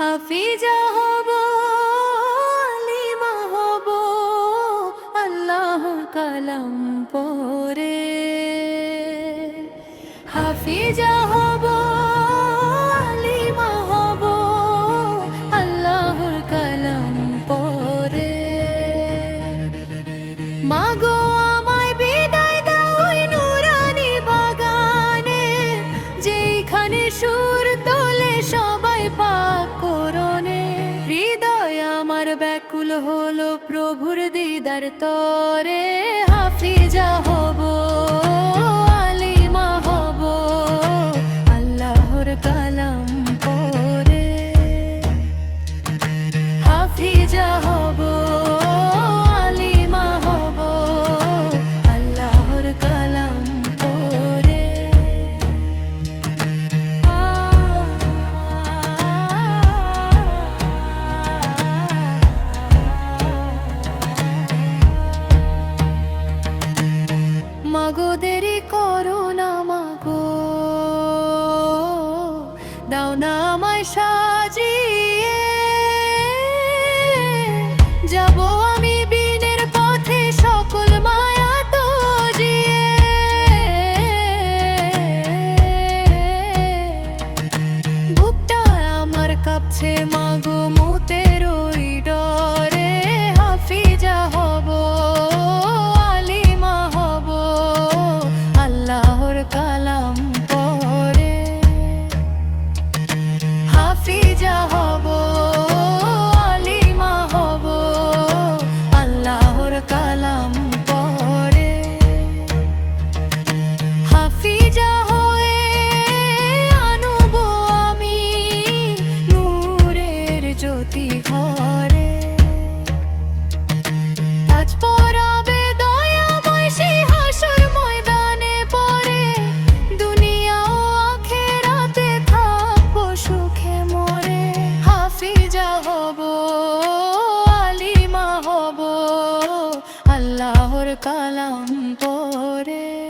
হাফিজা হব, আলিমা হব, আল্লাহ কালাম পরে। হাফিজা হব, আলিমা হব আল্লাহর কালাম পরে। মাগো হলো প্রভুর দিদার তরে হাফিজা হব। মাগো দেরি করো না মাগো। দাও না আমায় সাজিয়ে। যাব আমি বিনের পথে সকল মায়া তো বুকটা আমার কাঁপছে মাগো হাফিজা কালাম পরে